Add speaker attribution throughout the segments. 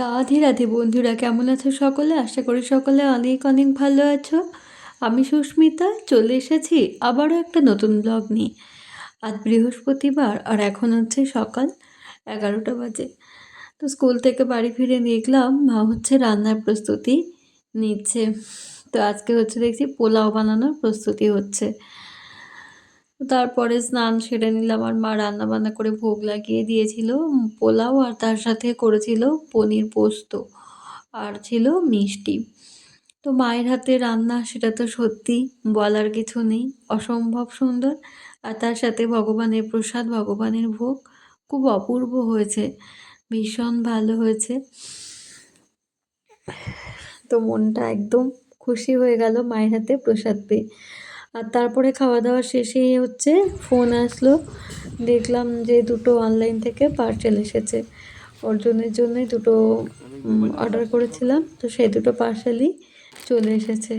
Speaker 1: রাধে রাধে বন্ধুরা, কেমন আছো সকলে? আশা করি সকলে অনেক অনেক ভালো আছো। আমি সুস্মিতা, চলে এসেছি আবারও একটা নতুন ব্লগ নিয়ে। আজ বৃহস্পতিবার আর এখন হচ্ছে সকাল এগারোটা বাজে। তো স্কুল থেকে বাড়ি ফিরে দেখলাম মা হচ্ছে রান্নার প্রস্তুতি নিচ্ছে। তো আজকে হচ্ছে দেখছি পোলাও বানানোর প্রস্তুতি হচ্ছে। তারপরে স্নান সেরে নিলাম আর মা রান্না বান্না করে ভোগ লাগিয়ে দিয়েছিল পোলাও আর তার সাথে করেছিল পনির পোস্ত আর ছিল মিষ্টি। তো মায়ের হাতে রান্না সেটা তো সত্যি, বলার কিছু নেই, অসম্ভব সুন্দর। আর তার সাথে ভগবানের প্রসাদ, ভগবানের ভোগ খুব অপূর্ব হয়েছে, ভীষণ ভালো হয়েছে। তো মনটা একদম খুশি হয়ে গেল মায়ের হাতে প্রসাদ পেয়ে। আর তারপরে খাওয়া দাওয়া শেষে হচ্ছে ফোন আসলো। দেখলাম যে দুটো অনলাইন থেকে পার্সেল এসেছে। অর্জনের জন্যই দুটো অর্ডার করেছিলাম। তো সেই দুটো পার্সেলই চলে এসেছে।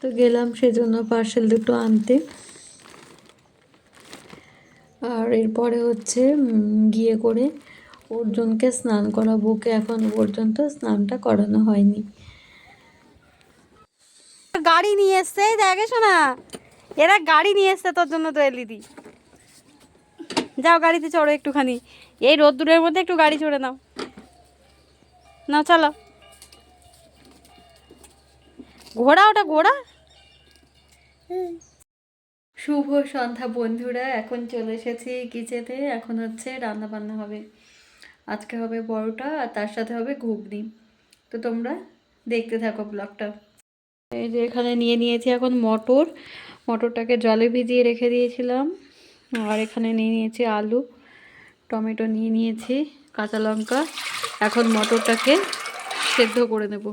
Speaker 1: তো গেলাম সেজন্য পার্সেল দুটো আনতে। আর এরপরে হচ্ছে গিয়ে করে অর্জুনকে স্নান করাবো। ওকে এখনও পর্যন্ত স্নানটা করানো হয়নি।
Speaker 2: গাড়ি নিয়ে এসছে, এই দেখে শোনা। এরা গাড়ি নিয়ে এসছে তোর জন্য তো এলইডি যাও, গাড়িতে চড়ো একটুখানি। এই রোদ্দুরের মধ্যে একটু গাড়ি চড়ে নাও। নাও, চলো। ঘোড়া, ওটা ঘোড়া?
Speaker 1: শুভ সন্ধ্যা, বন্ধুরা। এখন চলে এসেছি কিচেনে। এখন হচ্ছে রান্না বান্না হবে। আজকে হবে বড়টা আর তার সাথে হবে ঘুগনি। তো তোমরা দেখতে থাকো ব্লগটা। এই যে এখানে নিয়ে নিয়েছি এখন মটর। মটরটাকে জলে ভিজিয়ে রেখে দিয়েছিলাম। আর এখানে নিয়ে নিয়েছি আলু, টমেটো নিয়ে নিয়েছি, কাঁচা লঙ্কা। এখন মটরটাকে সেদ্ধ করে নেব।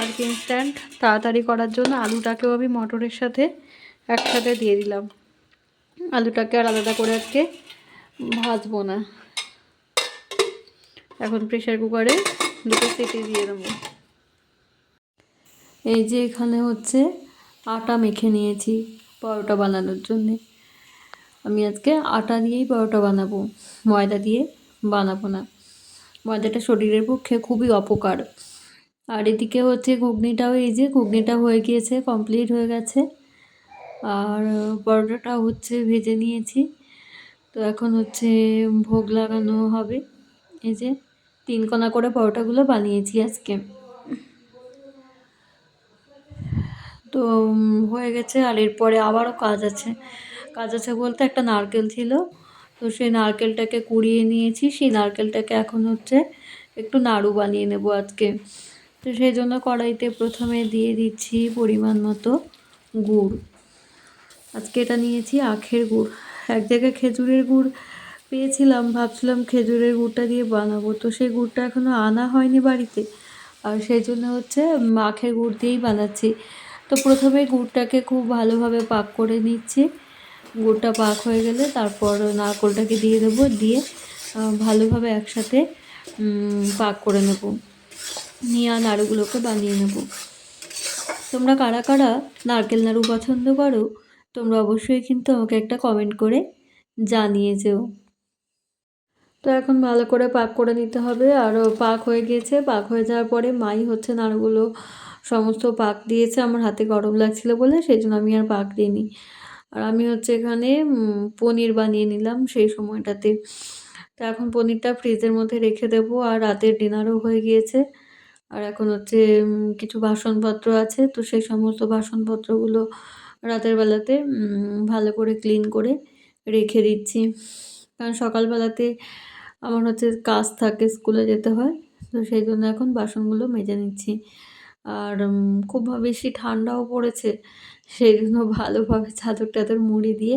Speaker 1: আর ইনস্ট্যান্ট তাড়াতাড়ি করার জন্য আলুটাকেও আমি মটরের সাথে একসাথে দিয়ে দিলাম। আলুটাকে আর আলাদা করে আজকে ভাজবো না। এখন প্রেশার কুকারে দুটো সিটি দিয়ে দেবো। এই যে এখানে হচ্ছে আটা মেখে নিয়েছি পরোটা বানানোর জন্যে। আমি আজকে আটা দিয়েই পরোটা বানাবো, ময়দা দিয়ে বানাবো না। ময়দাটা শরীরের পক্ষে খুবই অপকার। আর এদিকে হচ্ছে ঘুগনিটাও, এই যে ঘুগনিটা হয়ে গিয়েছে কমপ্লিট হয়ে গেছে। আর পরোটাটা হচ্ছে ভেজে নিয়েছি। তো এখন হচ্ছে ভোগ লাগানো হবে। এই যে তিন কোনা করে পরোটাগুলো বানিয়েছি আজকে। তো হয়ে গেছে। আর এরপরে আবারও কাজ আছে। কাজ আছে বলতে একটা নারকেল ছিল। তো সেই নারকেলটাকে কুড়িয়ে নিয়েছি। সেই নারকেলটাকে এখন হচ্ছে একটু নাড়ু বানিয়ে নেব আজকে। তো সেই জন্য কড়াইতে প্রথমে দিয়ে দিচ্ছি পরিমাণ মতো গুড়। আজকে এটা নিয়েছি আখের গুড়। এক জায়গায় খেজুরের গুড় পেয়েছিলাম, ভাবছিলাম খেজুরের গুড়টা দিয়ে বানাবো। তো সেই গুড়টা এখনও আনা হয়নি বাড়িতে। আর সেই জন্য হচ্ছে আখের গুড় দিয়েই বানাচ্ছি। তো প্রথমে গুড়টাকে খুব ভালোভাবে পাক করে নিচ্ছি। গুড়টা পাক হয়ে গেলে তারপর নারকোলটাকে দিয়ে দেবো, দিয়ে ভালোভাবে একসাথে পাক করে নেব। নিয়ে নাড়ুগুলোকে বানিয়ে নেব। তোমরা কারা কারা নারকেল নাড়ু পছন্দ করো, তোমরা অবশ্যই কিন্তু আমাকে একটা কমেন্ট করে জানিয়ে যেও। তো এখন ভালো করে পাক করে নিতে হবে। আরও পাক হয়ে গিয়েছে। পাক হয়ে যাওয়ার পরে মাই হচ্ছে নাড়ুগুলো সমস্ত পাক দিয়েছে, আমার হাতে গরম লাগছিল বলে সেই জন্য আমি আর পাক দিইনি। আর আমি হচ্ছে এখানে পনির বানিয়ে নিলাম সেই সময়টাতে। তো এখন পনিরটা ফ্রিজের মধ্যে রেখে দেবো আর রাতের ডিনারও হয়ে গিয়েছে। আর এখন হচ্ছে কিছু বাসনপত্র আছে, তো সেই সমস্ত বাসনপত্রগুলো রাতের বেলাতে ভালো করে ক্লিন করে রেখে দিচ্ছি। কারণ সকালবেলাতে আমার হচ্ছে কাজ থাকে, স্কুলে যেতে হয়, তো সেই জন্য এখন বাসনগুলো মেজে নিচ্ছি। আর খুব বেশি ঠান্ডাও পড়েছে সেই জন্য ভালোভাবে চাদর টাদর মুড়ি দিয়ে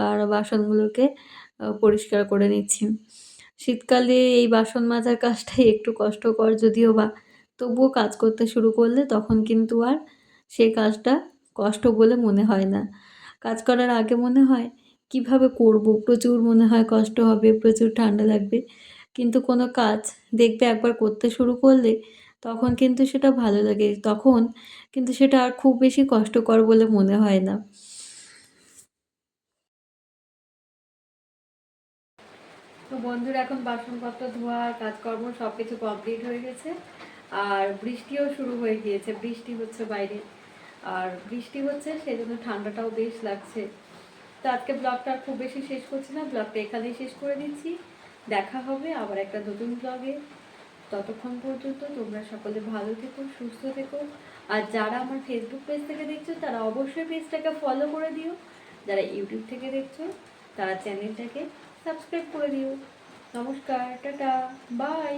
Speaker 1: আর বাসনগুলোকে পরিষ্কার করে নিচ্ছি। শীতকালে এই বাসন মাজার কাজটাই একটু কষ্টকর যদিও বা তবুও কাজ করতে শুরু করলে তখন কিন্তু আর সেই কাজটা কষ্ট বলে মনে হয় না। কাজ করার আগে মনে হয় কীভাবে করব? প্রচুর মনে হয় কষ্ট হবে, প্রচুর ঠান্ডা লাগবে। কিন্তু কোনো কাজ দেখবে একবার করতে শুরু করলে তখন কিন্তু সেটা ভালো লাগে। তখন কিন্তু সেটা আর খুব বেশি কষ্টকর বলে মনে হয় না। তো বন্ধুরা, এখন বাসনপত্র, ধোয়া, কাজকর্ম সব কিছু কমপ্লিট হয়ে গেছে। আর বৃষ্টিও শুরু হয়ে গিয়েছে। বৃষ্টি হচ্ছে বাইরে। আর বৃষ্টি হচ্ছে সেই জন্য ঠান্ডাটাও বেশ লাগছে। তো আজকে ব্লগটা খুব বেশি শেষ করছি না। ব্লগটা এখানেই শেষ করে দিচ্ছি। দেখা হবে আবার একটা নতুন ব্লগে। ততক্ষণ পর্যন্ত তোমরা সকলে ভালো থেকো, সুস্থ থেকো। আর যারা আমার ফেসবুক পেজ থেকে দেখছ, তারা অবশ্যই পেজটাকে ফলো করে দিও। যারা ইউটিউব থেকে দেখছ, তারা চ্যানেলটাকে সাবস্ক্রাইব করে দিও। নমস্কার, টাটা বাই